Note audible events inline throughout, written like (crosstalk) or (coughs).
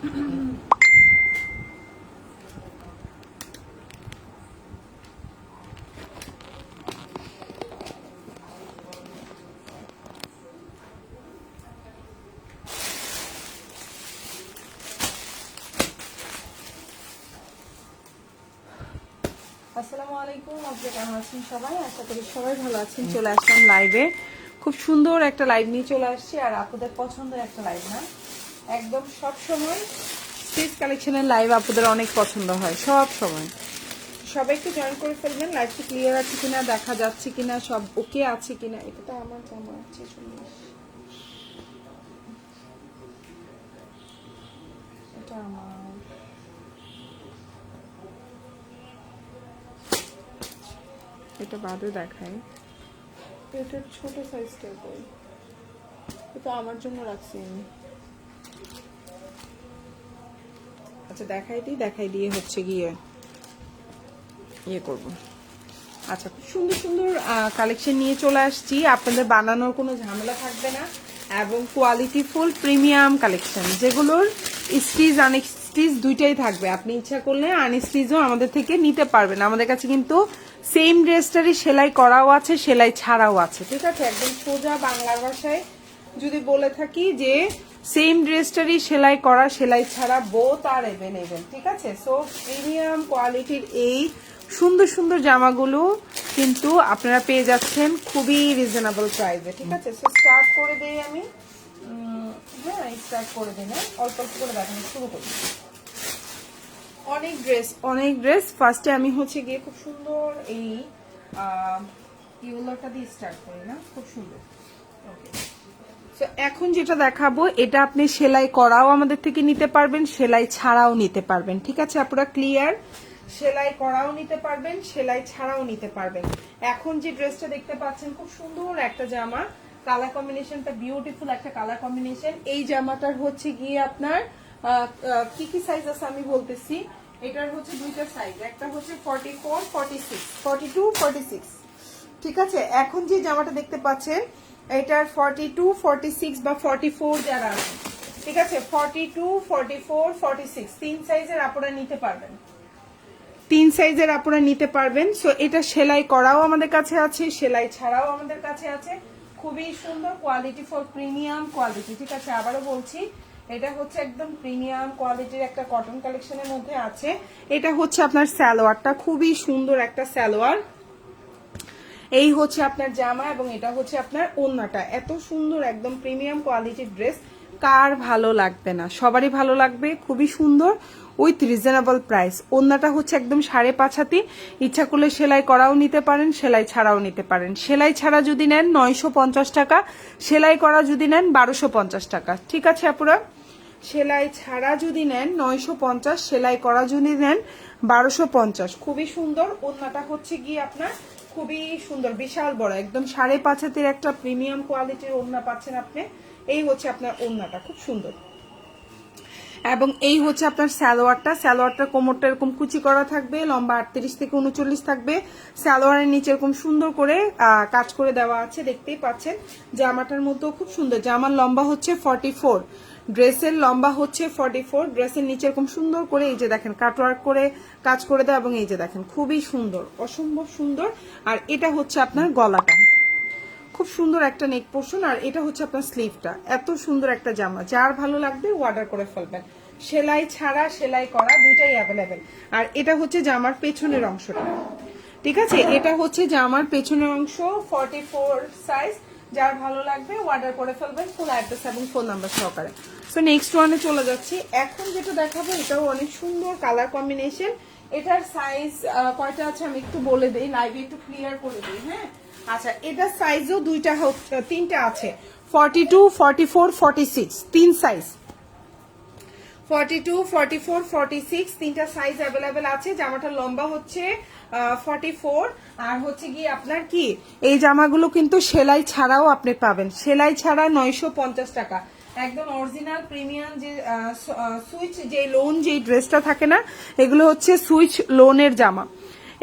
আসসালামু আলাইকুম আপনারা কেমন আছেন সবাই? আশা করি সবাই ভালো আছেন। চলে আসলাম লাইভে খুব সুন্দর একটা লাইভ নিয়ে চলে আসছি, আর আপনাদের পছন্দের একটা লাইভ না? একদম সব সময় স্টিচ কালেকশনের লাইভ আপনাদের অনেক পছন্দ হয়, সব সময়। সবাই একটু জয়েন করে ফেলবেন লাইভটি ক্লিয়ার আছে কিনা, দেখা যাচ্ছে কিনা, সব ওকে আছে কিনা, এটা তো আমার জামা আছে এটা আমার। এটা বাদে দেখাই। এটার ছোট সাইজটা কই এটা আমার জন্য রাখছি আমি। আচ্ছা দেখাই দিই, দেখাই দিয়ে হচ্ছে গিয়ে ইয়ে করব। আচ্ছা খুব সুন্দর সুন্দর কালেকশন নিয়ে চলে আসছি। আপনাদের বানানোর কোনো ঝামেলা থাকবে না। এবং কোয়ালিটি ফুল প্রিমিয়াম কালেকশন যেগুলোর স্টিচ আনস্টিচ দুইটাই থাকবে। আপনি ইচ্ছা করলে আনস্টিচও আমাদের থেকে নিতে পারবেন। আমাদের কাছে কিন্তু সেম ড্রেসটারই সেলাই করাও আছে, সেলাই ছাড়াও আছে। ঠিক আছে? একদম সোজা বাংলা ভাষায় যদি বলে থাকি যে সেম ড্রেসটারই সেলাই করা, সেলাই ছাড়া বোথ আর এভেলেবেল ঠিক আছে? সো প্রিমিয়াম কোয়ালিটির এই সুন্দর সুন্দর জামাগুলো কিন্তু আপনারা পেয়ে যাচ্ছেন খুবই রিজনেবল প্রাইসে ঠিক আছে? সো স্টার্ট করে দেই আমি। হ্যাঁ স্টার্ট করে দিই না অল্প অল্প করে দেখানো শুরু করি। অনেক ড্রেস অনেক ড্রেস ফার্স্টে আমি হচ্ছে গিয়ে খুব সুন্দর এই ইউলোটা দিয়ে স্টার্ট করি, না? খুব সুন্দর। ওকে এখন যেটা দেখাবো, এটা আপনি সেলাই করাও আমাদের থেকে নিতে পারবেন, সেলাই ছাড়াও নিতে পারবেন। ঠিক আছে আপনারা ক্লিয়ার সেলাই করাও নিতে পারবেন, সেলাই ছাড়াও নিতে পারবেন। এখন যে ড্রেসটা দেখতে পাচ্ছেন, খুব সুন্দর একটা জামা। কালার কম্বিনেশনটা বিউটিফুল একটা কালার কম্বিনেশন এই জামাটার হচ্ছে গিয়ে আপনার কি কি সাইজ আছে আমি বলতেছি। এটার হচ্ছে দুইটা সাইজ একটা হচ্ছে forty four forty six forty two forty six ঠিক আছে, এখন যে জামাটা দেখতে পাচ্ছেন এটার ফর্টি টু ফর্টি সিক্স বা ফর্টি ফোর যারা আছে, ঠিক আছে? Forty two forty four forty six তিন সাইজের আপনারা নিতে পারবেন। তিন সাইজের আপনারা নিতে পারবেন। সো এটা সেলাই করাও আমাদের কাছে আছে, সেলাই ছাড়াও আমাদের কাছে আছে। খুবই সুন্দর কোয়ালিটি ফর প্রিমিয়াম কোয়ালিটি ঠিক আছে? আবারও বলছি, এটা হচ্ছে একদম প্রিমিয়াম কোয়ালিটির একটা কটন কালেকশনের মধ্যে আছে। এটা হচ্ছে আপনার স্যালোয়ারটা খুবই সুন্দর একটা স্যালোয়ার এই হচ্ছে আপনার জামা এবং এটা হচ্ছে আপনার ওড়নাটা এত সুন্দর, একদম প্রিমিয়াম কোয়ালিটির ড্রেস, কার ভালো লাগবে না? সবারই ভালো লাগবে, খুবই সুন্দর, উইথ রিজনেবল প্রাইস। ওড়নাটা হচ্ছে একদম সাড়ে পাঁচ হাতি। ইচ্ছা করলে সেলাই করাও নিতে পারেন, সেলাই ছাড়াও নিতে পারেন। সেলাই ছাড়া যদি নেন নয়শো পঞ্চাশ টাকা, সেলাই করা যদি নেন বারোশো পঞ্চাশ টাকা। ঠিক আছে, আপুরা? সেলাই ছাড়া যদি নেন নয়শো পঞ্চাশ, সেলাই করা যদি নেন বারোশো পঞ্চাশ। খুবই সুন্দর ওড়নাটা হচ্ছে গিয়ে আপনার খুবই সুন্দর, বিশাল বড়, একদম সাড়ে পাঁচ হাতের একটা প্রিমিয়াম কোয়ালিটির ওড়না পাচ্ছেন আপনি। এই হচ্ছে আপনার ওড়নাটা, খুব সুন্দর। এবং এই হচ্ছে আপনার সালোয়ারটা। সালোয়ারটা কোমরটা এরকম কুচি করা থাকবে, লম্বা আটত্রিশ থেকে উনচল্লিশ থাকবে। সালোয়ারের নিচে এরকম সুন্দর করে কাজ করে দেওয়া আছে, দেখতেই পাচ্ছেন। জামাটার মধ্যেও খুব সুন্দর। জামার লম্বা হচ্ছে ফর্টি ফোর ড্রেসের লম্বা হচ্ছে ফর্টি ফোর ড্রেসের নিচে এরকম সুন্দর করে এই যে দেখেন কাটওয়ার্ক করে কাজ করে দেয় এবং এই যে দেখেন, খুবই সুন্দর, অসম্ভব সুন্দর। আর এটা হচ্ছে আপনার গলাটা। খুব সুন্দর একটা নেক পোর্শন আর এটা হচ্ছে আপনার স্লিভটা এত সুন্দর একটা জামা। যার ভালো লাগবে অর্ডার করে ফেলবেন। সেলাই ছাড়া, সেলাই করা দুইটাই অ্যাভেলেবেল আর এটা হচ্ছে জামার পেছনের অংশটা। ঠিক আছে? এটা হচ্ছে জামার পেছনের অংশ ফর্টি ফোর সাইজ যার ভালো লাগবে অর্ডার করে ফেলবেন ফুল অ্যাড্রেস এবং ফোন নাম্বার সহকারে। সো নেক্সট ওয়ানে চলে যাচ্ছি। এখন যেটা দেখাবো, এটাও অনেক সুন্দর কালার কম্বিনেশন এটার সাইজ কয়টা আছে আমি একটু বলে দিই লাইভে একটু ক্লিয়ার করে দিই হ্যাঁ? আচ্ছা এটার সাইজও দুইটা তিনটা আছে। Forty two forty four forty six তিন size forty two forty four forty six তিনটা সাইজ অ্যাভেলেবেল আছে। জামাটা লম্বা হচ্ছে ফর্টি ফোর আর হচ্ছে কি আপনার কি, এই জামাগুলো কিন্তু সেলাই ছাড়াও আপনি পাবেন। সেলাই ছাড়া নয়শো পঞ্চাশ টাকা। একদম অরিজিনাল প্রিমিয়াম যে সুইচ, যে লোন যে ড্রেসটা থাকে না, এগুলো হচ্ছে সুইচ লোনের জামা।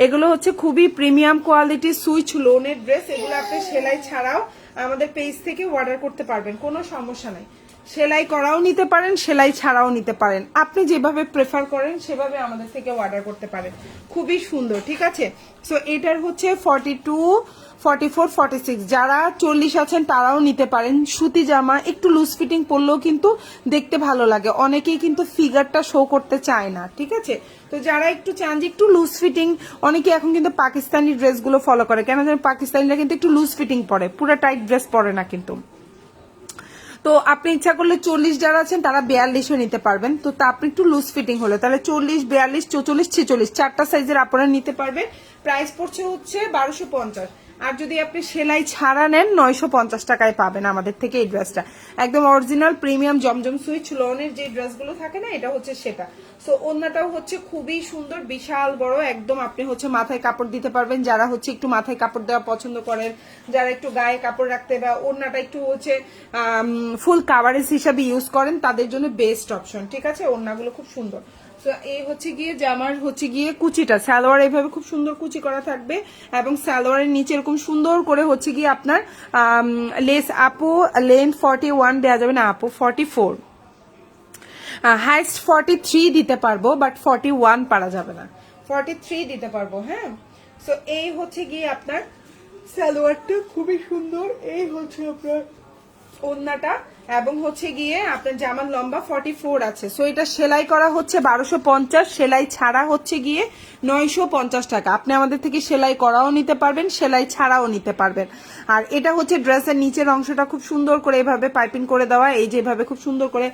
এগুলো হচ্ছে খুবই প্রিমিয়াম কোয়ালিটি সুইচ লোনের ড্রেস এগুলো আপনি সেলাই ছাড়াও আমাদের পেজ থেকে অর্ডার করতে পারবেন। কোনো সমস্যা নাই। সেলাই করাও নিতে পারেন, সেলাই ছাড়াও নিতে পারেন। আপনি যেভাবে প্রেফার করেন, সেভাবে আমাদের থেকে অর্ডার করতে পারেন। খুবই সুন্দর, ঠিক আছে? সো এটার হচ্ছে forty two forty four forty six যারা চল্লিশ আছেন, তারাও নিতে পারেন। সুতি জামা, একটু লুজ ফিটিং পরলেও কিন্তু দেখতে ভালো লাগে। অনেকেই কিন্তু ফিগারটা শো করতে চায় না, ঠিক আছে? তো যারা একটু চান যে একটু লুজ ফিটিং অনেকে এখন কিন্তু পাকিস্তানি ড্রেসগুলো ফলো করে। কেন জানেন পাকিস্তানিরা কিন্তু একটু লুজ ফিটিং পরে, পুরো টাইট ড্রেস পরে না কিন্তু। তো আপনি ইচ্ছা করলে চল্লিশ যারা আছেন, তারা বিয়াল্লিশও নিতে পারবেন। তো তা আপনি একটু লুজ ফিটিং হলে। তাহলে চল্লিশ, বিয়াল্লিশ, চৌচল্লিশ, ছেচল্লিশ, চারটা সাইজের আপনারা নিতে পারবেন। প্রাইস পড়ছে হচ্ছে বারোশো পঞ্চাশ। আর যদি আপনি সেলাই ছাড়া নেন, নয়শো পঞ্চাশ টাকায় পাবেন আমাদের থেকে এই ড্রেসটা। একদম অরিজিনাল প্রিমিয়াম জমজম সুইচ লোনের যে ড্রেসগুলো থাকে না, এটা হচ্ছে সেটা। সো অন্যটাও হচ্ছে খুবই সুন্দর, বিশাল বড়, একদম আপনি হচ্ছে মাথায় কাপড় দিতে পারবেন। যারা হচ্ছে একটু মাথায় কাপড় দেওয়া পছন্দ করেন, যারা একটু গায়ে কাপড় রাখতে বা অন্যটা একটু হচ্ছে ফুল কাভারেজ হিসাবে ইউজ করেন, তাদের জন্য বেস্ট অপশন ঠিক আছে? ওড়নাগুলো খুব সুন্দর। তো এই হচ্ছে গিয়ে জামার হচ্ছে গিয়ে কুচিটা, সালোয়ার এইভাবে খুব সুন্দর কুচি করা থাকবে এবং সালোয়ারের নিচে এরকম সুন্দর করে হচ্ছে গিয়ে আপনার লেস আপু লেন্থ ফর্টি ওয়ান দেওয়া যাবে না আপু forty four highest forty three দিতে পারব বাট ফর্টি ওয়ান পারা যাবে না। ফর্টি থ্রি দিতে পারব হ্যাঁ? সো এই হচ্ছে গিয়ে আপনার সালোয়ারটা খুবই সুন্দর। এই হচ্ছে আপনার ওড়নাটা এবং হচ্ছে গিয়ে আপনার জামার লম্বা ফর্টি ফোর আছে। সো এটা সেলাই করা হচ্ছে বারোশো পঞ্চাশ, সেলাই ছাড়া হচ্ছে গিয়ে নয়শো পঞ্চাশ টাকা। আপনি আমাদের থেকে সেলাই করাও নিতে পারবেন, সেলাই ছাড়াও নিতে পারবেন। আর এটা হচ্ছে ড্রেসের নিচের অংশটা খুব সুন্দর করে এভাবে পাইপিং করে দেওয়া, এই যেভাবে খুব সুন্দর করে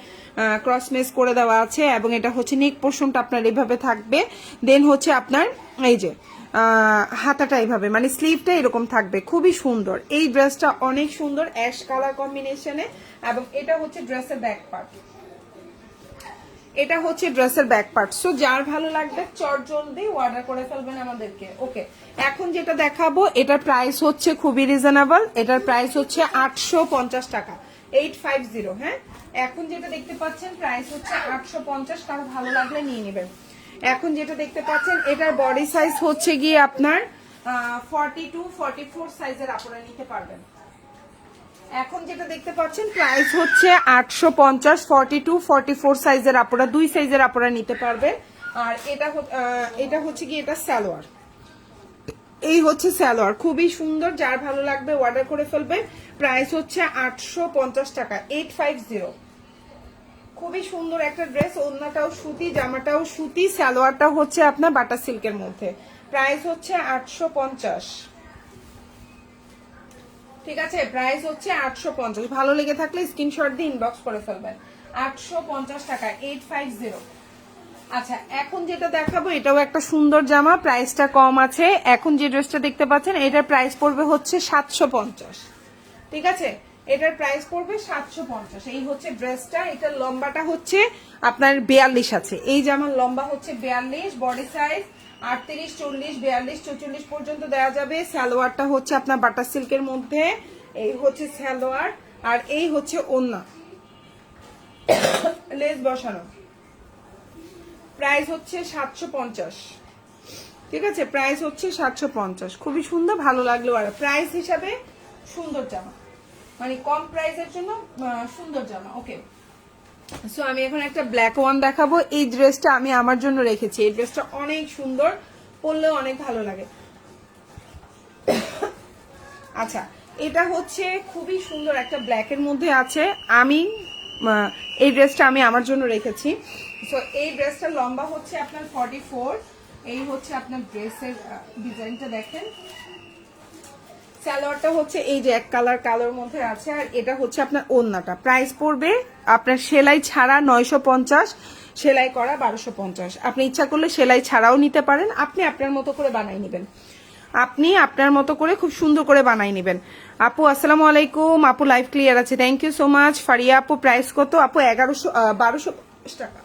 ক্রস মেস করে দেওয়া আছে, এবং এটা হচ্ছে নেক পোর্শনটা আপনার এভাবে থাকবে। দেন হচ্ছে আপনার, এই যে হাতাটা এইভাবে মানে স্লিভটা এরকম থাকবে, খুবই সুন্দর। এই ড্রেসটা অনেক সুন্দর অ্যাশ কালার কম্বিনেশনে এবং এটা হচ্ছে ড্রেসের ব্যাক পার্ট এটা হচ্ছে ড্রেসের ব্যাক পার্ট সো যার ভালো লাগবে চট জলদি অর্ডার করে ফেলবেন আমাদেরকে। ওকে এখন যেটা দেখাবো, এটার প্রাইস হচ্ছে খুবই রিজনেবল এটার প্রাইস হচ্ছে আটশো পঞ্চাশ টাকা। এইট ফাইভ জিরো হ্যাঁ? এখন যেটা দেখতে পাচ্ছেন প্রাইস হচ্ছে আটশো পঞ্চাশ, কারও ভালো লাগলে নিয়ে নেবেন। এখন যেটা দেখতে পাচ্ছেন, এটার বডি সাইজ হচ্ছে গিয়ে আপনার ফর্টি টু ফর্টি ফোর সাইজের আপনারা নিতে পারবেন। এখন যেটা দেখতে পাচ্ছেন প্রাইস হচ্ছে আটশো পঞ্চাশ ফর্টি টু ফর্টি ফোর সাইজের আপনারা, দুই সাইজের আপনারা নিতে পারবেন। আর এটা এটা হচ্ছে কি এটা সালোয়ার। এই হচ্ছে সালোয়ার, খুবই সুন্দর, যার ভালো লাগবে অর্ডার করে ফেলবে প্রাইস হচ্ছে আটশো পঞ্চাশ টাকা এইট ফাইভ জিরো খুবই সুন্দর একটা ড্রেস ওড়নাটাও সুতি, জামাটাও সুতি সালোয়ারটাও হচ্ছে আপনার বাটার সিল্কের মধ্যে। প্রাইস হচ্ছে আটশো পঞ্চাশ। ঠিক আছে? প্রাইস হচ্ছে আটশো পঞ্চাশ। ভালো লেগে থাকলে স্ক্রিনশট দিয়ে ইনবক্স করে ফেলবেন। আটশো পঞ্চাশ টাকা এইট ফাইভ জিরো আচ্ছা এখন যেটা দেখাবো, এটাও একটা সুন্দর জামা প্রাইসটা কম আছে। এখন যে ড্রেসটা দেখতে পাচ্ছেন, এটার প্রাইস পড়বে হচ্ছে সাতশো পঞ্চাশ। ঠিক আছে? এটার প্রাইস পড়বে সাতশো পঞ্চাশ। এই হচ্ছে ড্রেসটা এটার লম্বাটা হচ্ছে আপনার বিয়াল্লিশ আছে। এই জামার লম্বা হচ্ছে বিয়াল্লিশ বডি সাইজ আটত্রিশ, চল্লিশ, বিয়াল্লিশ, চৌচল্লিশ পর্যন্ত দেওয়া যাবে। সালোয়ারটা হচ্ছে আপনার বাটার সিল্কের মধ্যে। এই হচ্ছে সালোয়ার আর এই হচ্ছে ওন্না লেস বসানো। প্রাইস হচ্ছে সাতশো পঞ্চাশ। ঠিক আছে? প্রাইস হচ্ছে সাতশো পঞ্চাশ। খুবই সুন্দর, ভালো লাগল। আর প্রাইস হিসাবে সুন্দর জামা। মানে কম প্রাইসের জন্য সুন্দর জামা ওকে সো আমি এখন একটা ব্ল্যাক ওয়ান দেখাবো। এই ড্রেসটা আমি আমার জন্য রেখেছি। এই ড্রেসটা অনেক সুন্দর, পরলেও অনেক ভালো লাগে। আচ্ছা এটা হচ্ছে খুবই সুন্দর একটা ব্ল্যাকের মধ্যে আছে। আমি এই ড্রেসটা আমি আমার জন্য রেখেছি। সো এই ড্রেসটা লম্বা হচ্ছে আপনার ফর্টি ফোর এই হচ্ছে আপনার ড্রেসের ডিজাইনটা দেখেন। সালোয়ারটা হচ্ছে এই যে এক কালার কালোর মধ্যে আছে, আর এটা হচ্ছে আপনার ওন্নাটা প্রাইস পড়বে আপনার সেলাই ছাড়া নয়শো পঞ্চাশ, সেলাই করা বারোশো পঞ্চাশ। আপনি ইচ্ছা করলে সেলাই ছাড়াও নিতে পারেন, আপনি আপনার মতো করে বানাই নেবেন। আপনি আপনার মতো করে খুব সুন্দর করে বানাই নেবেন। আপু, আসসালামু আলাইকুম। আপু লাইভ ক্লিয়ার আছে। Thank you so much Faria আপু প্রাইস কত? আপু, এগারোশো বারোশো টাকা।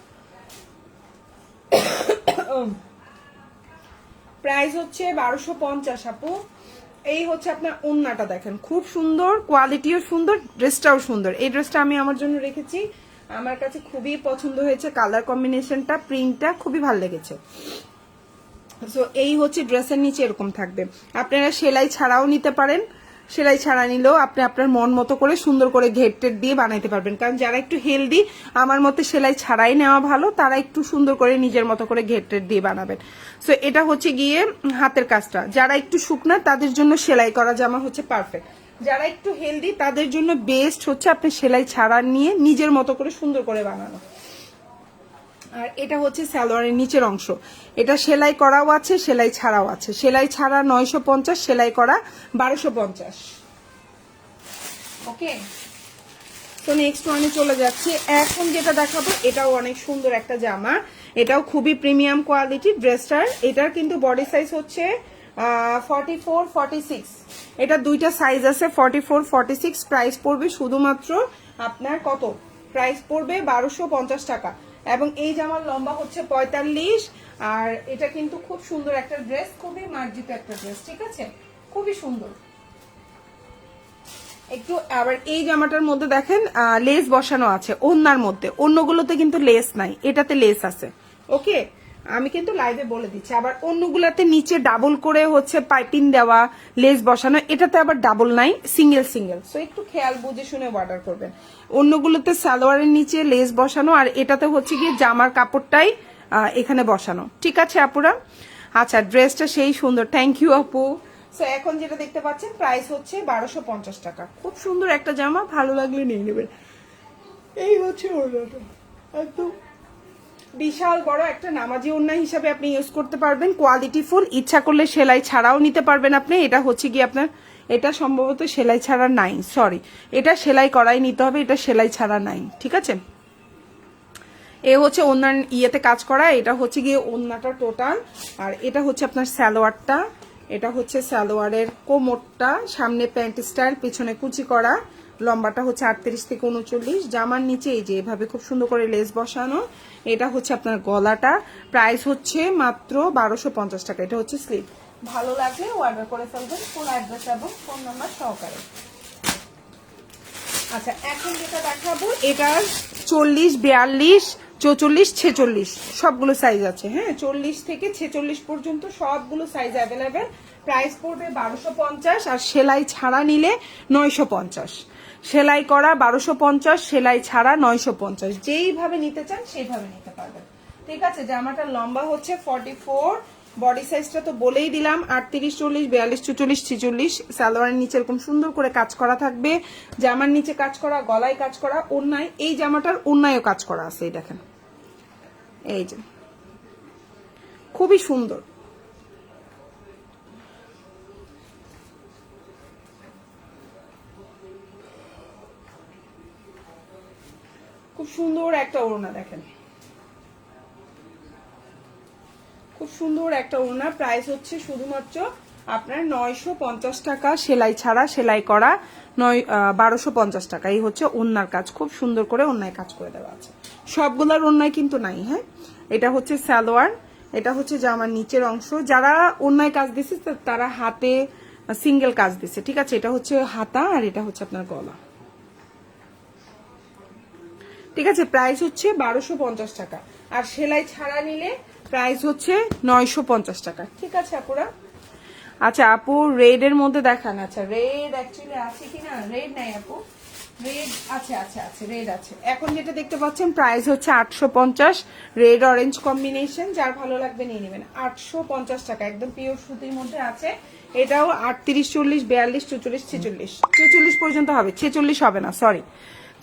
(coughs) প্রাইস হচ্ছে বারোশো পঞ্চাশ, আপু। এই হচ্ছে আপনার ওন্নাটা দেখেন। খুব সুন্দর কোয়ালিটিও সুন্দর ড্রেসটাও সুন্দর। এই ড্রেসটা আমি আমার জন্য রেখেছি। আমার কাছে খুবই পছন্দ হয়েছে কালার কম্বিনেশনটা প্রিন্টটা খুবই ভালো লেগেছে। সো এই হচ্ছে ড্রেসের নিচে এরকম থাকবে। আপনারা সেলাই ছাড়াও নিতে পারেন। সেলাই ছাড়া নিলেও আপনি আপনার মন মতো করে সুন্দর করে ঘের টের দিয়ে বানাইতে পারবেন। কারণ যারা একটু হেলদি, আমার মতে সেলাই ছাড়াই নেওয়া ভালো, তারা একটু সুন্দর করে নিজের মতো করে ঘের টের দিয়ে বানাবেন। সো এটা হচ্ছে গিয়ে হাতের কাজটা। যারা একটু শুকনা, তাদের জন্য সেলাই করা জামা হচ্ছে পারফেক্ট যারা একটু হেলদি, তাদের জন্য বেস্ট হচ্ছে আপনি সেলাই ছাড়া নিয়ে নিজের মতো করে সুন্দর করে বানানো। আর এটা হচ্ছে সালোয়ারের নিচের অংশ। এটা সেলাই করাও আছে, সেলাই ছাড়াও আছে। সেলাই ছাড়া নয়শো পঞ্চাশ, সেলাই করা বারোশো পঞ্চাশ। ওকে তো নেক্সট ওয়ানে চলে যাচ্ছি। এখন যেটা দেখাবো, এটাও অনেক সুন্দর একটা জামা। এটাও খুবই প্রিমিয়াম কোয়ালিটি ড্রেসটার। এটার কিন্তু বডি সাইজ হচ্ছে ফর্টি ফোর ফর্টি সিক্স এটা দুইটা সাইজ আছে forty four forty six price পড়বে শুধুমাত্র আপনার কত? প্রাইস পড়বে বারোশো পঞ্চাশ টাকা। এবং এই জামার লম্বা হচ্ছে পঁয়তাল্লিশ। আর এটা কিন্তু খুব সুন্দর একটা ড্রেস খুবই মার্জিত একটা ড্রেস ঠিক আছে? খুবই সুন্দর। একটু আবার এই জামাটার মধ্যে দেখেন লেস বসানো আছে অন্যার মধ্যে। অন্যগুলোতে কিন্তু লেস নাই, এটাতে লেস আছে। ওকে আমি কিন্তু লাইভে বলে দিচ্ছি। আবার অন্যগুলাতে নিচে ডাবল করে হচ্ছে পাইপিং দেওয়া লেস বসানো, এটাতে আবার ডাবল নাই সিঙ্গেল সিঙ্গেল সো একটু খেয়াল বুঝে শুনে অর্ডার করবেন। অন্যগুলোতে সালোয়ারের নিচে লেস বসানো আর এটাতে হচ্ছে গিয়ে জামার কাপড়টাই এখানে বসানো। ঠিক আছে, আপুরা? আচ্ছা ড্রেসটা সেই সুন্দর। থ্যাংক ইউ আপু। সো এখন যেটা দেখতে পাচ্ছেন প্রাইস হচ্ছে বারোশো পঞ্চাশ টাকা। খুব সুন্দর একটা জামা, ভালো লাগলে নিয়ে নেবেন। এই হচ্ছে একদম বিশাল বড় একটা নামাজি ওড়না হিসাবে আপনি ইউজ করতে পারবেন। কোয়ালিটি ফুল ইচ্ছা করলে সেলাই ছাড়াও নিতে পারবেন আপনি। এটা হচ্ছে কি আপনার, এটা সম্ভবত সেলাই ছাড়া নাই সরি এটা সেলাই করাই নিতে হবে, এটা সেলাই ছাড়া নাই, ঠিক আছে? এ হচ্ছে অন্যান্য ইয়েতে কাজ করা, এটা হচ্ছে গিয়ে ওন্নাটা টোটাল আর এটা হচ্ছে আপনার স্যালোয়ারটা এটা হচ্ছে স্যালোয়ারের কোমরটা, সামনে প্যান্ট স্টাইল পিছনে কুচি করা। লম্বাটা হচ্ছে আটত্রিশ থেকে উনচল্লিশ। জামার নিচে এই যে এভাবে খুব সুন্দর করে লেস বসানো, এটা হচ্ছে আপনার গলাটা। প্রাইস হচ্ছে মাত্র বারোশো পঞ্চাশ টাকা। এটা হচ্ছে স্লিপ। ভালো লাগলে অর্ডার করে ফেলবেন ফোন অ্যাড্রেস এবং ফোন নাম্বার সহকারে। আচ্ছা এখন যেটা দেখাবো এটার চল্লিশ, বিয়াল্লিশ, চৌচল্লিশ, ছেচল্লিশ। সবগুলো সাইজ আছে হ্যাঁ? চল্লিশ থেকে ছেচল্লিশ পর্যন্ত সবগুলো সাইজ অ্যাভেলেবেল প্রাইস পড়বে বারোশো পঞ্চাশ আর সেলাই ছাড়া নিলে নয়শো পঞ্চাশ। সেলাই করা বারোশো পঞ্চাশ, সেলাই ছাড়া নয়শো পঞ্চাশ। যেইভাবে নিতে চান, সেইভাবে নিতে পারবেন। ঠিক আছে জামাটার লম্বা হচ্ছে ফর্টি ফোর বডি সাইজটা তো বলেই দিলাম, আটত্রিশ, চল্লিশ, বিয়াল্লিশ চুচল্লিশ ছিচল্লিশ। সালোয়ারের নিচে এরকম সুন্দর করে কাজ করা থাকবে। জামার নিচে কাজ করা, গলায় কাজ করা অন্যায় এই জামাটার অন্যায়ও কাজ করা আছে, এই দেখেন। এই যে। খুবই সুন্দর। খুব সুন্দর একটা ওড়না দেখেন। খুব সুন্দর একটা ওড়না। প্রাইস হচ্ছে শুধুমাত্র আপনার নয়শো পঞ্চাশ টাকা। সেলাই ছাড়া সেলাই করা নয় বারোশো পঞ্চাশ টাকা। এই হচ্ছে ওড়নার কাজ। খুব সুন্দর করে অন্যায় কাজ করে দেওয়া আছে। সবগুলার অন্যায় কিন্তু নাই হ্যাঁ? এটা হচ্ছে সালোয়ার। এটা হচ্ছে জামার নিচের অংশ। যারা অন্যায় কাজ দিছে, তারা হাতে সিঙ্গেল কাজ দিছে। ঠিক আছে? এটা হচ্ছে হাতা আর এটা হচ্ছে আপনার গলা। ঠিক আছে প্রাইস হচ্ছে বারোশো পঞ্চাশ টাকা। আর সেলাই ছাড়া নিলে প্রাইস হচ্ছে নয়শো পঞ্চাশ টাকা। ঠিক আছে, আপুরা? আচ্ছা আপু রেড এর মধ্যে দেখান। আচ্ছা রেড অ্যাকচুয়ালি আছে কিনা রেড নাই, আপু। রেড আছে আছে আছে রেড আছে। এখন যেটা দেখতে পাচ্ছেন প্রাইস হচ্ছে আটশো পঞ্চাশ। রেড অরেঞ্জ কম্বিনেশন যার ভালো লাগবে নিয়ে নেবেন। আটশো পঞ্চাশ টাকা, একদম পিওর সুতির মধ্যে আছে। এটাও আটত্রিশ চল্লিশ, বিয়াল্লিশ চুচল্লিশ ছেচল্লিশ। ছেচল্লিশ পর্যন্ত হবে, ছেচল্লিশ হবে না সরি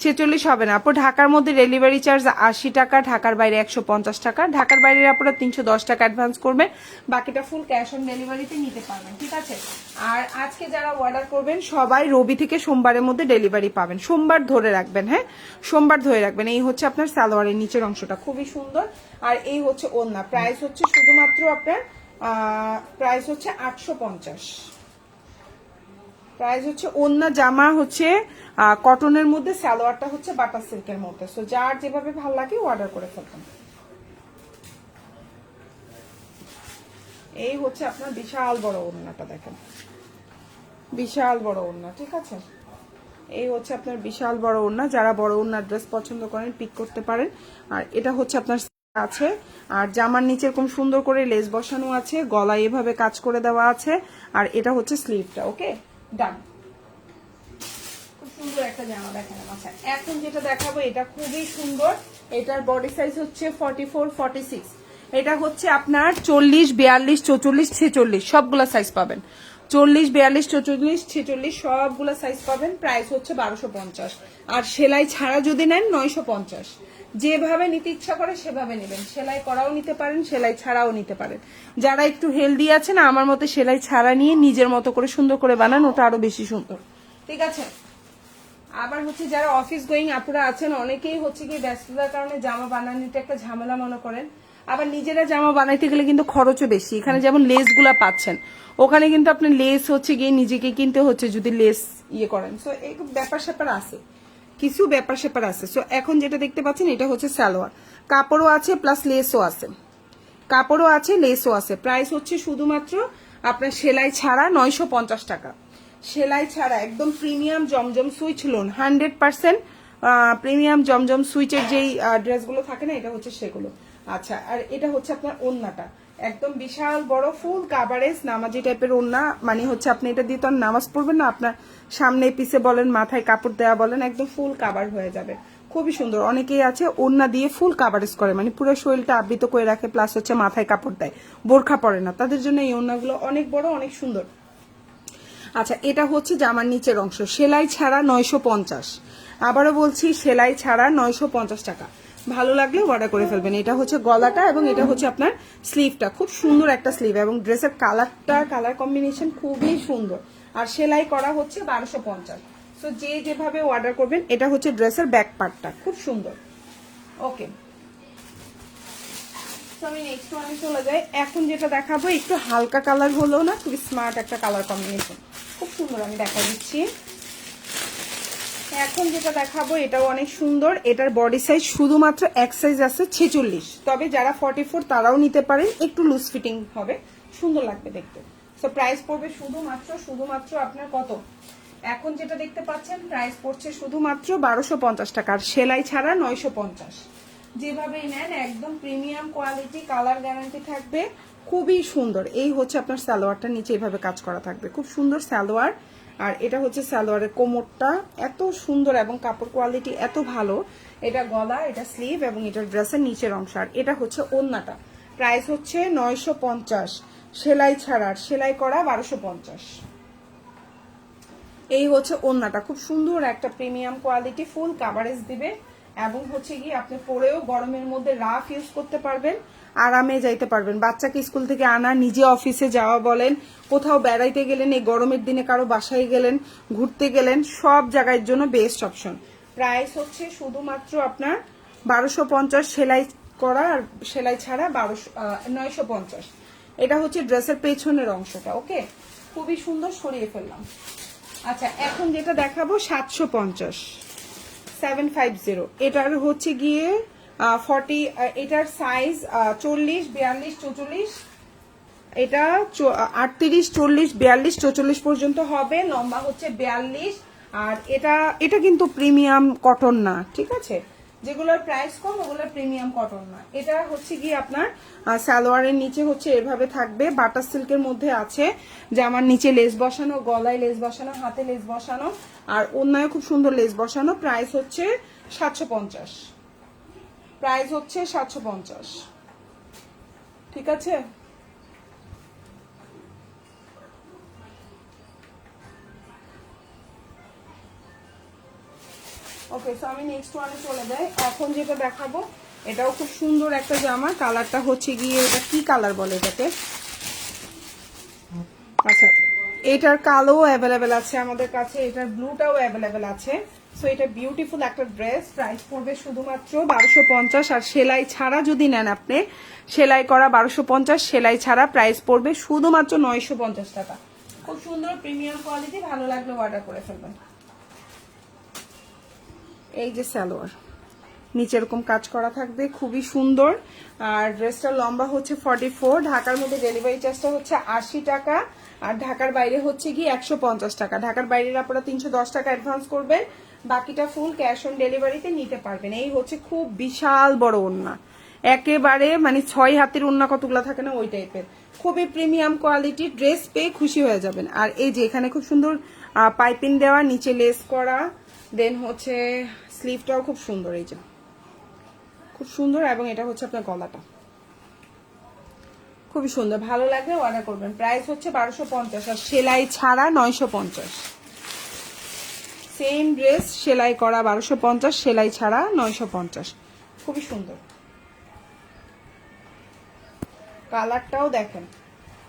ছেচল্লিশ হবে না। আপু, ঢাকার মধ্যে ডেলিভারি চার্জ আশি টাকা, ঢাকার বাইরে একশো পঞ্চাশ টাকা। ঢাকার বাইরে আপনারা তিনশো দশ টাকা অ্যাডভান্স করবেন বাকিটা ফুল ক্যাশ অন ডেলিভারিতে নিতে পারবেন, ঠিক আছে? আর আজকে যারা অর্ডার করবেন, সবাই রবি থেকে সোমবারের মধ্যে ডেলিভারি পাবেন। সোমবার ধরে রাখবেন হ্যাঁ? সোমবার ধরে রাখবেন। এই হচ্ছে আপনার সালোয়ারের নিচের অংশটা, খুবই সুন্দর। আর এই হচ্ছে ওন্না প্রাইস হচ্ছে শুধুমাত্র আপনার প্রাইস হচ্ছে আটশো পঞ্চাশ। প্রাইস হচ্ছে অন্য জামা হচ্ছে কটনের মধ্যে, সালোয়ারটা হচ্ছে বাটার সিল্কের মধ্যে। সো যার যেভাবে ভালো লাগে অর্ডার করে ফেলবেন। এই হচ্ছে আপনার বিশাল বড় ওড়নাটা দেখেন। বিশাল বড় ওড়না ঠিক আছে? এই হচ্ছে আপনার বিশাল বড় ওড়না যারা বড় ওড়নার ড্রেস পছন্দ করেন পিক করতে পারেন। আর এটা হচ্ছে আপনার আছে। আর জামার নিচে এরকম সুন্দর করে লেস বসানো আছে। গলায় এভাবে কাজ করে দেওয়া আছে। আর এটা হচ্ছে স্লিভটা ওকে ডান খুব সুন্দর একটা জামা দেখালাম। আচ্ছা এখন যেটা দেখাবো, এটা খুবই সুন্দর। এটার বডি সাইজ হচ্ছে ফর্টি ফোর ফর্টি সিক্স এটা হচ্ছে আপনার চল্লিশ, বিয়াল্লিশ, চৌচল্লিশ, ছেচল্লিশ, সবগুলা সাইজ পাবেন। চল্লিশ, বিয়াল্লিশ, চৌচল্লিশ, ছেচল্লিশ, সবগুলা সাইজ পাবেন। প্রাইস হচ্ছে বারোশো পঞ্চাশ। আর সেলাই ছাড়া যদি নেন, নয়শো পঞ্চাশ। যেভাবে নিতে ইচ্ছা করে সেভাবে নেবেন। সেলাই করাও নিতে পারেন, সেলাই ছাড়াও নিতে পারেন। যারা একটু হেলদি আছে না আমার মতে সেলাই ছাড়া নিয়ে নিজের মতো করে সুন্দর করে বানান, ওটা আরও বেশি সুন্দর। ঠিক আছে? আবার হচ্ছে যারা অফিস গোয়িং আপুরা আছেন, অনেকেই হচ্ছে কি ব্যস্ততার কারণে জামা বানানোটা একটা ঝামেলা মনে করেন। আবার নিজেরা জামা বানাইতে গেলে কিন্তু খরচও বেশি। এখানে যেমন লেসগুলা পাচ্ছেন, ওখানে কিন্তু আপনি লেস হচ্ছে গিয়ে নিজেকে কিনতে হচ্ছে যদি লেস ইয়ে করেন। সো এই ব্যাপার স্যাপার আছে। কিছু ব্যাপার স্যাপার আছে। সো এখন যেটা দেখতে পাচ্ছেন, এটা হচ্ছে সালোয়ার। কাপড়ও আছে প্লাস লেসও আছে। কাপড়ও আছে লেসও আছে। প্রাইস হচ্ছে শুধুমাত্র আপনার সেলাই ছাড়া নয়শো পঞ্চাশ টাকা। সেলাই ছাড়া একদম premium Zamzam Swiss lawn hundred percent premium Zamzam সুইচের যেই ড্রেসগুলো থাকে না, এটা হচ্ছে সেগুলো। আচ্ছা আর এটা হচ্ছে আপনার ওন্নাটা। একদম বিশাল বড় ফুল কাভারেজ, নামাজি টাইপের ওন্না মানে হচ্ছে আপনি এটা দিয়ে তো নামাজ পড়বেন না, আপনার সামনে পিছে বলেন, মাথায় কাপড় দেওয়া বলেন, একদম ফুল কাভার হয়ে যাবে। খুবই সুন্দর। অনেকেই আছে ওন্না দিয়ে ফুল কাভারেজ করে মানে পুরো শরীরটা আবৃত করে রাখে প্লাস হচ্ছে মাথায় কাপড় দেয়। বোরখা পরে না, তাদের জন্য এই ওন্নাগুলো অনেক বড়, অনেক সুন্দর। আচ্ছা এটা হচ্ছে জামার নিচের অংশ। সেলাই ছাড়া নয়শো পঞ্চাশ। আবারও বলছি, সেলাই ছাড়া নয়শো পঞ্চাশ টাকা। ভালো লাগলে অর্ডার করে ফেলবেন। এটা হচ্ছে গলাটা এবং এটা হচ্ছে আপনার স্লিভটা খুব সুন্দর একটা স্লিভ এবং ড্রেসের কালারটা কালার কম্বিনেশন খুবই সুন্দর। আর সেলাই করা হচ্ছে বারোশো পঞ্চাশ। সো যে যেভাবে অর্ডার করবেন, এটা হচ্ছে ড্রেসের ব্যাক পার্টটা খুব সুন্দর। ওকে আমি নেক্সট ওয়ানে চলে যাই। এখন যেটা দেখাবো, একটু হালকা কালার হলেও না, খুবই স্মার্ট একটা কালার কম্বিনেশন খুব সুন্দর আমি দেখা দিচ্ছি। এখন যেটা দেখাবো, এটাও অনেক সুন্দর। এটার বডি সাইজ শুধুমাত্র এক সাইজ আছে, ছেচল্লিশ। তবে যারা ফর্টি ফোর তারাও নিতে পারেন। একটু লুজ ফিটিং হবে। সুন্দর লাগবে দেখতে। তো প্রাইস পড়বে শুধুমাত্র শুধুমাত্র আপনার কত? এখন যেটা দেখতে পাচ্ছেন প্রাইস পড়ছে শুধুমাত্র বারোশো পঞ্চাশ টাকা। আর সেলাই ছাড়া নয়শো পঞ্চাশ। যেভাবেই নেন, একদম প্রিমিয়াম কোয়ালিটি কালার গ্যারান্টি থাকবে। খুবই সুন্দর। এই হচ্ছে আপনার সালোয়ারটা, নিচে এইভাবে কাজ করা থাকবে। খুব সুন্দর সালোয়ার। আর এটা হচ্ছে সালোয়ারের কোমরটা। এত সুন্দর এবং কাপড় কোয়ালিটি এত ভালো। এটা গলা, এটা স্লিভ এবং এটা ড্রেসের নিচের অংশ। আর এটা হচ্ছে ওন্নাটা প্রাইস হচ্ছে নয়শো পঞ্চাশ। সেলাই ছাড়ার সেলাই করা বারোশো পঞ্চাশ। এই হচ্ছে ওন্নাটা খুব সুন্দর একটা প্রিমিয়াম কোয়ালিটি ফুল কাভারেজ দিবে। এবং হচ্ছে কি আপনি পরেও গরমের মধ্যে রাফ ইউজ করতে পারবেন। আরামে যাইতে পারবেন। বাচ্চাকে স্কুল থেকে আনা, নিজে অফিসে যাওয়া বলেন, কোথাও বেড়াইতে গেলেন, এই গরমের দিনে কারও বাসায় গেলেন, ঘুরতে গেলেন, সব জায়গার জন্য বেস্ট অপশন প্রাইস হচ্ছে শুধুমাত্র আপনার বারোশো পঞ্চাশ সেলাই করা আর সেলাই ছাড়া বারোশো নয়শো পঞ্চাশ। এটা হচ্ছে ড্রেসের পেছনের অংশটা ওকে খুবই সুন্দর সরিয়ে ফেললাম। আচ্ছা এখন যেটা দেখাবো, সাতশো পঞ্চাশ। সেভেন ফাইভ জিরো এটার হচ্ছে গিয়ে ফর্টি এটার সাইজ চল্লিশ, বিয়াল্লিশ, চৌচল্লিশ। এটা আটত্রিশ, চল্লিশ, বিয়াল্লিশ, চৌচল্লিশ পর্যন্ত হবে। লম্বা হচ্ছে বিয়াল্লিশ। আর এটা এটা কিন্তু প্রিমিয়াম কটন না, ঠিক আছে? যেগুলোর প্রাইস কম, ওগুলোর প্রিমিয়াম কটন না। এটা হচ্ছে কি আপনার সালোয়ারের নিচে হচ্ছে এভাবে থাকবে। বাটার সিল্কের মধ্যে আছে জামার নিচে লেস বসানো, গলায় লেস বসানো, হাতে লেস বসানো। আর অন্যায় খুব সুন্দর লেস বসানো। প্রাইস হচ্ছে সাতশো পঞ্চাশ। প্রাইস হচ্ছে সাতশো পঞ্চাশ। ঠিক আছে? ওকে সো আমি নেক্সট ওয়ানে চলে যাই। এখন যেটা দেখাবো, এটাও খুব সুন্দর একটা জামা। কালারটা হচ্ছে গিয়ে এটা কি কালার বলে এটাকে? আচ্ছা এটার কালো অ্যাভেলেবেল আছে আমাদের কাছে, এটার ব্লুটাও অ্যাভেলেবেল আছে। সো এটা বিউটিফুল একটা ড্রেস প্রাইস পড়বে শুধুমাত্র বারোশো পঞ্চাশ আর সেলাই ছাড়া যদি নেন আপনি, সেলাই করা বারোশো পঞ্চাশ, সেলাই ছাড়া প্রাইস পড়বে শুধুমাত্র নয়শো পঞ্চাশ টাকা। খুব সুন্দর প্রিমিয়াম কোয়ালিটি ভালো লাগলে অর্ডার করে ফেলবেন। এই যে সালোয়ার, নিচে এরকম কাজ করা থাকবে, খুবই সুন্দর। আর ড্রেসটা লম্বা হচ্ছে ফর্টি ফোর ঢাকার মধ্যে ডেলিভারি চার্জটা হচ্ছে আশি টাকা। আর ঢাকার বাইরে হচ্ছে কি একশো পঞ্চাশ টাকা। ঢাকার বাইরের আপনারা তিনশো দশ টাকা অ্যাডভান্স করবেন, বাকিটা ফুল ক্যাশ অন ডেলিভারিতে নিতে পারবেন। এই হচ্ছে খুব বিশাল বড় ওন্না একেবারে মানে ছয় হাতের ওন্না কতগুলো থাকে না ওই টাইপের খুবই প্রিমিয়াম কোয়ালিটি ড্রেস পেয়ে খুশি হয়ে যাবেন। আর এই যে এখানে খুব সুন্দর পাইপিং দেওয়া, নিচে লেস করা দেন হচ্ছে স্লিভটাও খুব সুন্দর এই যে। খুব সুন্দর এবং এটা হচ্ছে আপনার গলাটা। খুবই সুন্দর। ভালো লাগলে অর্ডার করবেন। প্রাইস হচ্ছে বারোশো পঞ্চাশ আর সেলাই ছাড়া নয়শো পঞ্চাশ। সেম ড্রেস সেলাই করা বারোশো পঞ্চাশ, সেলাই ছাড়া নয়শো পঞ্চাশ। খুবই সুন্দর। কালারটাও দেখেন।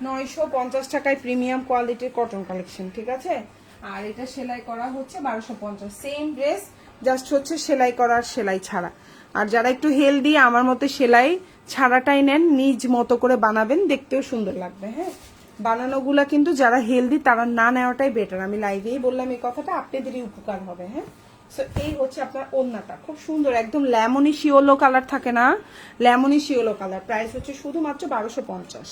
নয়শো পঞ্চাশ টাকায় প্রিমিয়াম কোয়ালিটির কটন কালেকশন ঠিক আছে? আর এটা সেলাই করা হচ্ছে বারোশো পঞ্চাশ। সেম ড্রেস জাস্ট হচ্ছে সেলাই করার সেলাই ছাড়া। আর যারা একটু হেলদি আমার মতে সেলাই ছাড়াটাই নেন, নিজ মতো করে বানাবেন, দেখতেও সুন্দর লাগবে হ্যাঁ? বানানোগুলা কিন্তু যারা হেলদি তারা না নেওয়াটাই বেটার আমি লাইভেই বললাম এই কথাটা, আপনাদেরই উপকার হবে হ্যাঁ? সো এই হচ্ছে আপনার ওন্নাটা খুব সুন্দর, একদম লেমনি শিওলো কালার থাকে না? লেমনি শিওলো কালার প্রাইস হচ্ছে শুধুমাত্র বারোশো পঞ্চাশ।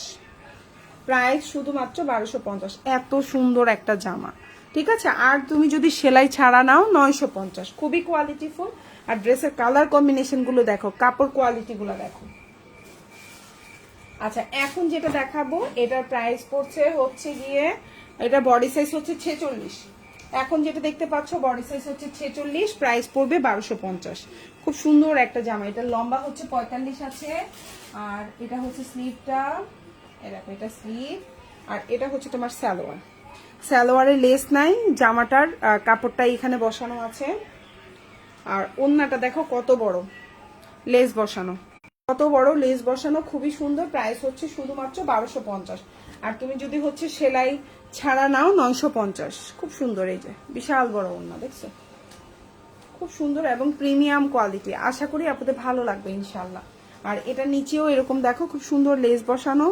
প্রাইস শুধুমাত্র বারোশো পঞ্চাশ, এত সুন্দর একটা জামা, ঠিক আছে? আর তুমি যদি সেলাই ছাড়া নাও, নয়শো পঞ্চাশ, খুবই কোয়ালিটিফুল আর ড্রেসের কালার কম্বিনেশনগুলো দেখো, কাপড় কোয়ালিটি গুলো দেখো। আচ্ছা এখন যেটা দেখাবো, এটার প্রাইস পড়ছে হচ্ছে গিয়ে, এটা বডি সাইজ হচ্ছে ছেচল্লিশ। এখন যেটা দেখতে পাচ্ছ বডি সাইজ হচ্ছে ছেচল্লিশ প্রাইস পড়বে বারোশো পঞ্চাশ। খুব সুন্দর একটা জামা, এটা লম্বা হচ্ছে পঁয়তাল্লিশ আছে, আর এটা হচ্ছে স্লিভটা এরকম এটা স্লিভ আর এটা হচ্ছে তোমার স্যালোয়ার স্যালোয়ারের লেস নাই, জামাটার কাপড়টা এখানে বসানো আছে। আর ওন্নাটা দেখো কত বড় লেস বসানো। কত বড় লেস বসানো, খুবই সুন্দর। প্রাইস হচ্ছে শুধুমাত্র বারোশো পঞ্চাশ। আর তুমি যদি হচ্ছে সেলাই ছাড়া নাও, নয়শো পঞ্চাশ। খুব সুন্দর এই যে। বিশাল বড় ওন্না দেখছ? খুব সুন্দর এবং প্রিমিয়াম কোয়ালিটি আশা করি আপনাদের ভালো লাগবে ইনশাল্লাহ আর এটা নিচেও এরকম দেখো, খুব সুন্দর লেস বসানো।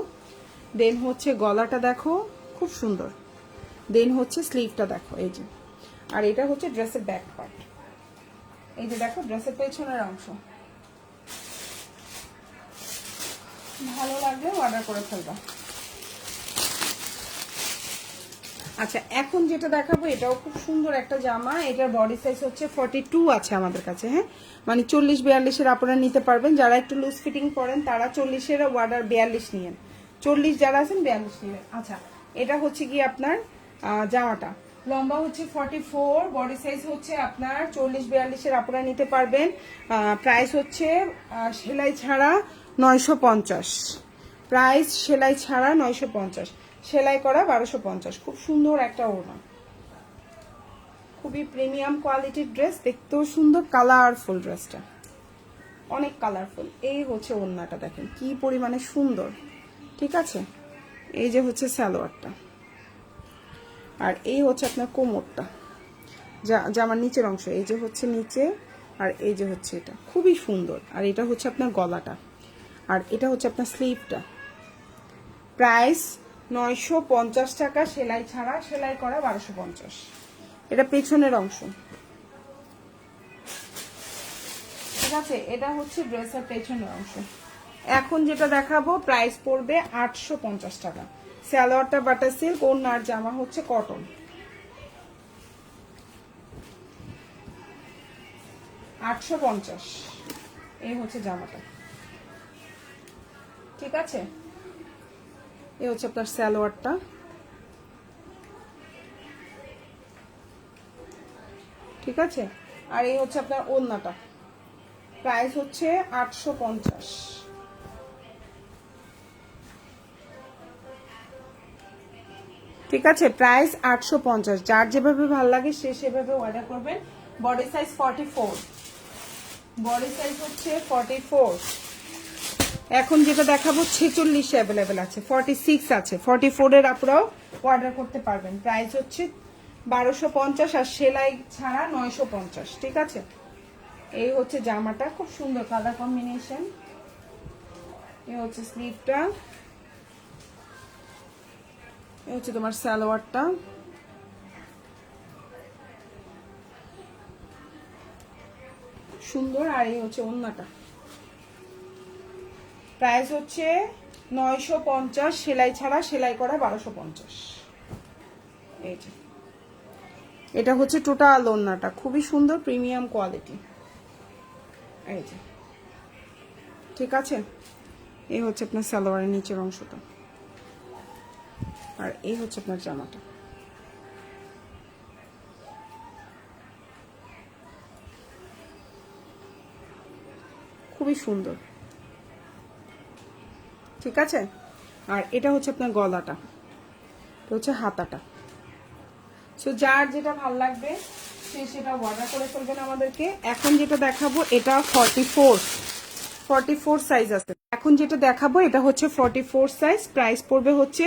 দেন হচ্ছে গলাটা দেখো, খুব সুন্দর। দেন হচ্ছে স্লিভটা দেখো, এই যে। আর এটা হচ্ছে ড্রেসের ব্যাক পার্ট এই যে দেখো ড্রেসের পেছনের অংশ। ভালো লাগলে অর্ডার করে ফেলবা। আচ্ছা এখন যেটা দেখাবো, এটাও খুব সুন্দর একটা জামা। এটার বডি সাইজ হচ্ছে ফর্টি টু আছে আমাদের কাছে হ্যাঁ? মানে চল্লিশ বিয়াল্লিশের আপনারা নিতে পারবেন। যারা একটু লুজ ফিটিং করেন, তারা চল্লিশের অর্ডার বিয়াল্লিশ নিয়েন। চল্লিশ যারা আছেন, বিয়াল্লিশ নিবেন আচ্ছা এটা হচ্ছে কি আপনার জামাটা। লম্বা হচ্ছে ফর্টি ফোর বডি সাইজ হচ্ছে আপনার চল্লিশ বিয়াল্লিশের আপনারা নিতে পারবেন। প্রাইস হচ্ছে সেলাই ছাড়া নয়শো পঞ্চাশ। প্রাইস সেলাই ছাড়া নয়শো পঞ্চাশ। সেলাই করা বারোশো পঞ্চাশ। খুব সুন্দর একটা ওড়না। খুবই প্রিমিয়াম কোয়ালিটির ড্রেস। দেখতেও সুন্দর কালারফুল ড্রেসটা। অনেক কালারফুল। এই হচ্ছে ওড়নাটা, দেখেন। কি পরিমাণে সুন্দর। ঠিক আছে? এই যে হচ্ছে সালোয়ারটা। আর এই হচ্ছে আপনার কোমরটা। যা জামার নিচের অংশ। এই যে হচ্ছে নিচে আর এই যে হচ্ছে এটা। খুবই সুন্দর। আর এটা হচ্ছে আপনার গলাটা। আর এটা হচ্ছে আপনার স্লিভটা প্রাইস নয়শো পঞ্চাশ টাকা, সেলাই ছাড়া সেলাই করা বারোশো পঞ্চাশ। এটা পেছনের অংশ। ঠিক আছে, এটা হচ্ছে ড্রেসের পেছনের অংশ। এখন যেটা দেখাবো প্রাইস পড়বে আটশো পঞ্চাশ টাকা। স্যালোয়ারটা বাটার সিল্ক ওনার জামা হচ্ছে কটন আটশো পঞ্চাশ। এই হচ্ছে জামাটা। ঠিক আছে? এই হচ্ছে আপনার স্যালোয়ারটা। ঠিক আছে? আর এই হচ্ছে আপনার ওড়নাটা। প্রাইস হচ্ছে আটশো পঞ্চাশ। ঠিক আছে? প্রাইস আটশো পঞ্চাশ। যার যেভাবে ভালো লাগে সে সেভাবে অর্ডার করবেন। Body size forty four body size হচ্ছে ফর্টি ফোর এখন যেটা দেখাবো, ছেচল্লিশে অ্যাভেলেবেল আছে ফর্টি সিক্স আছে ফর্টি ফোরের আপনারাও অর্ডার করতে পারবেন। প্রাইস হচ্ছে বারোশো পঞ্চাশ আর সেলাই ছাড়া নয়শো পঞ্চাশ, ঠিক আছে? এই হচ্ছে জামাটা, খুব সুন্দর কালার কম্বিনেশন এই হচ্ছে স্লিভটা এই হচ্ছে তোমার সালোয়ারটা। সুন্দর, আর এই হচ্ছে ওন্নাটা। প্রাইস হচ্ছে নয়শো পঞ্চাশ, সেলাই ছাড়া সেলাই করা বারোশো পঞ্চাশ। এই যে। এটা হচ্ছে টোটাল ওড়নাটা, খুবই সুন্দর প্রিমিয়াম কোয়ালিটি। এই যে। ঠিক আছে? এই হচ্ছে আপনার স্যালোয়ারের নিচের অংশটা। আর এই হচ্ছে আপনার জামাটা। খুবই সুন্দর। ঠিক আছে? আর এটা হচ্ছে আপনার গলাটা। এটা হচ্ছে হাতাটা। সো যার যেটা ভালো লাগবে, সে সেটা অর্ডার করে ফেলবেন আমাদেরকে। এখন যেটা দেখাবো, এটা forty four forty four size আছে। এখন যেটা দেখাবো, এটা হচ্ছে ফর্টি ফোর সাইজ প্রাইস পড়বে হচ্ছে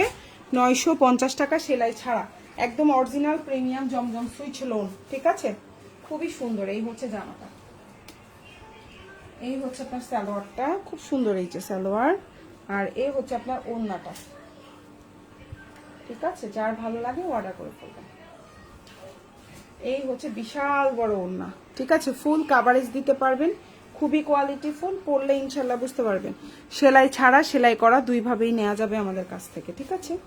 নয়শো পঞ্চাশ টাকা সেলাই ছাড়া। একদম original premium Zamzam Swiss lawn ঠিক আছে? খুবই সুন্দর। এই হচ্ছে জামাটা। এই হচ্ছে আপনার সালোয়ারটা। খুব সুন্দর এই যে সালোয়ার। আর এই হচ্ছে আপনার ওড়নাটা। ঠিক আছে? যার ভালো লাগে অর্ডার করে ফেলবেন। এই হচ্ছে বিশাল বড় ওড়না। ঠিক আছে? ফুল কাভারেজ দিতে পারবেন। খুবই কোয়ালিটি ফুল পরলে ইনশাল্লাহ বুঝতে পারবেন। সেলাই ছাড়া সেলাই করা দুইভাবেই নেওয়া যাবে আমাদের কাছ থেকে। ঠিক আছে?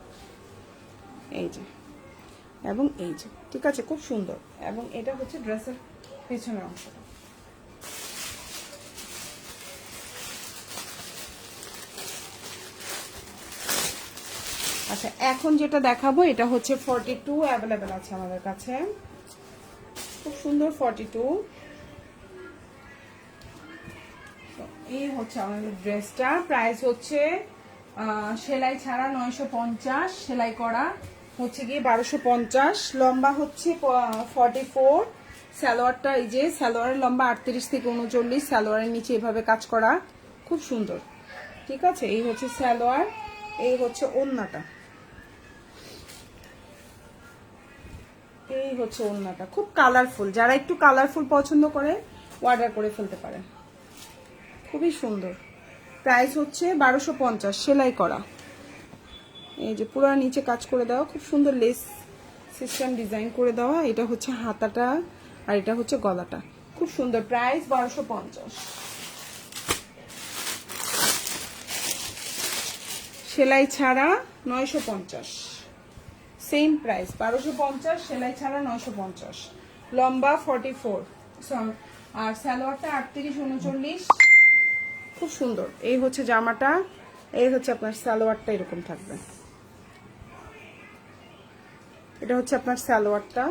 এই যে। এবং এই যে। ঠিক আছে? খুব সুন্দর। এবং এটা হচ্ছে ড্রেসের পেছনের অংশটা। আচ্ছা এখন যেটা দেখাবো, এটা হচ্ছে ফর্টি টু অ্যাভেলেবেল আছে আমাদের কাছে। খুব সুন্দর ফর্টি টু এই হচ্ছে আমাদের ড্রেসটা। প্রাইস হচ্ছে সেলাই ছাড়া নয়শো পঞ্চাশ, সেলাই করা হচ্ছে গিয়ে বারোশো পঞ্চাশ। লম্বা হচ্ছে ফর্টি ফোর সালোয়ারটা এই যে, সালোয়ারের লম্বা আটত্রিশ থেকে উনচল্লিশ, সালোয়ারের নিচে এভাবে কাজ করা। খুব সুন্দর। ঠিক আছে? এই হচ্ছে সালোয়ার, এই হচ্ছে ওন্নাটা। এই হচ্ছে ওড়নাটা। খুব কালারফুল যারা একটু কালারফুল পছন্দ করে অর্ডার করে ফেলতে পারে খুবই সুন্দর। প্রাইস হচ্ছে বারোশো পঞ্চাশ, সেলাই করা। এই যে পুরো নিচে কাজ করে দেওয়া, খুব সুন্দর লেস সিস্টেম ডিজাইন করে দেওয়া। এটা হচ্ছে হাতাটা আর এটা হচ্ছে গলাটা। খুব সুন্দর। প্রাইস বারোশো পঞ্চাশ। সেলাই ছাড়া নয়শো পঞ্চাশ। সেম প্রাইস বারোশো পঞ্চাশ, সেলাই ছাড়া নয়শো পঞ্চাশ। লম্বা ফর্টি ফোর আর সালোয়ারটা আটত্রিশ, উনচল্লিশ। খুব সুন্দর। এই হচ্ছে জামাটা, এই হচ্ছে আপনার সালোয়ারটা এরকম থাকবে। এটা হচ্ছে আপনার সালোয়ারটা,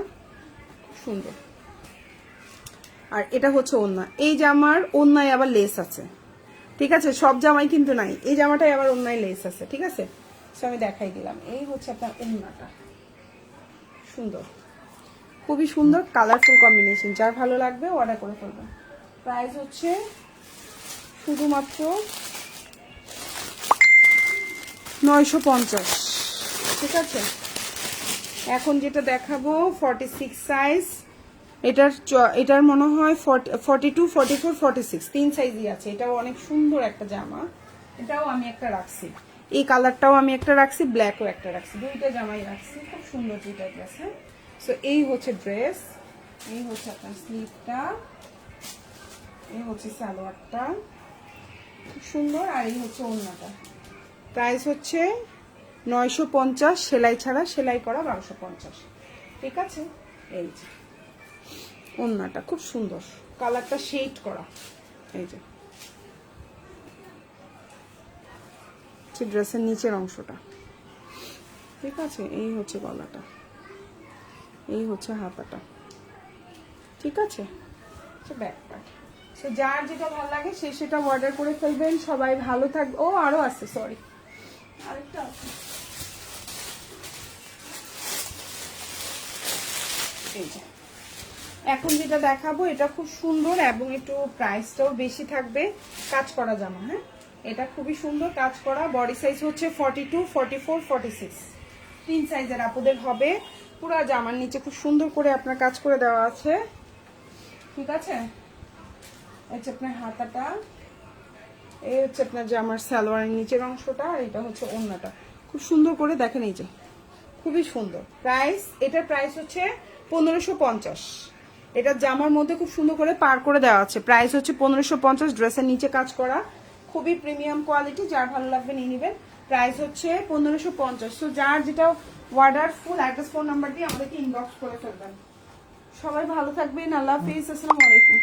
খুব সুন্দর। আর এটা হচ্ছে ওন্না। এই জামার ওন্নায় আবার লেস আছে। ঠিক আছে? সব জামাই কিন্তু নাই। এই জামাটাই আবার অন্যায় লেস আছে। ঠিক আছে? সো আমি দেখাই দিলাম। এই হচ্ছে আপনার ওন্নাটা। সুন্দর। খুবই সুন্দর কালারফুল কম্বিনেশন যার ভালো লাগবে অর্ডার করে ফেলবেন প্রাইস হচ্ছে শুধুমাত্র নয়শো পঞ্চাশ। ঠিক আছে? এখন যেটা দেখাবো ফর্টি সিক্স সাইজ এটার এটার মনে হয় forty two forty four forty six তিন সাইজই আছে। এটাও অনেক সুন্দর একটা জামা। এটাও আমি একটা রাখছি। এই কালারটাও আমি একটা রাখছি ব্ল্যাকও একটা রাখছি। দুইটা জামাই রাখছি, খুব সুন্দর দুইটা ড্রেস হ্যাঁ? সো এই হচ্ছে ড্রেস এই হচ্ছে আপনার স্লিভটা এই হচ্ছে সালোয়ারটা, খুব সুন্দর। আর এই হচ্ছে ওড়নাটা। প্রাইস হচ্ছে নয়শো পঞ্চাশ, সেলাই ছাড়া সেলাই করা বারোশো পঞ্চাশ। ঠিক আছে? এই যে, ওড়নাটা খুব সুন্দর। কালারটা শেড করা। এই যে। হচ্ছে ড্রেসের নিচের অংশটা। ঠিক আছে? এই হচ্ছে গলাটা। এই হচ্ছে হাতাটা। ঠিক আছে? সো যার যেটা ভালো লাগে, সে সেটা অর্ডার করে ফেলবেন। সবাই ভালো থাকবে ও, আরও আছে সরি আছে। এখন যেটা দেখাবো, এটা খুব সুন্দর এবং একটু প্রাইসটাও বেশি থাকবে। কাজ করা জামা হ্যাঁ? এটা খুবই সুন্দর কাজ করা। বডি সাইজ হচ্ছে forty two forty four forty six তিন সাইজের আপুদের হবে। পুরো জামার নিচে খুব সুন্দর করে আপনার কাজ করে দেওয়া আছে। ঠিক আছে? হচ্ছে আপনার হাতাটা। এই হচ্ছে আপনার জামার সালোয়ারের নিচের অংশটা আর এটা হচ্ছে ওড়নাটা। খুব সুন্দর করে দেখেন এই যে। খুবই সুন্দর। প্রাইস এটার প্রাইস হচ্ছে পনেরোশো পঞ্চাশ। এটা জামার মধ্যে খুব সুন্দর করে পার করে দেওয়া আছে। প্রাইস হচ্ছে পনেরোশো পঞ্চাশ ড্রেসের নিচে কাজ করা। খুবই প্রিমিয়াম কোয়ালিটি যার ভালো লাগবে নিয়ে নেবেন। প্রাইস হচ্ছে পনেরোশো পঞ্চাশ। তো যার যেটা order full address phone number দিয়ে আমাদেরকে ইনবক্স করে ফেলবেন। সবাই ভালো থাকবেন। আল্লাহ হাফিজ। আসসালামু আলাইকুম।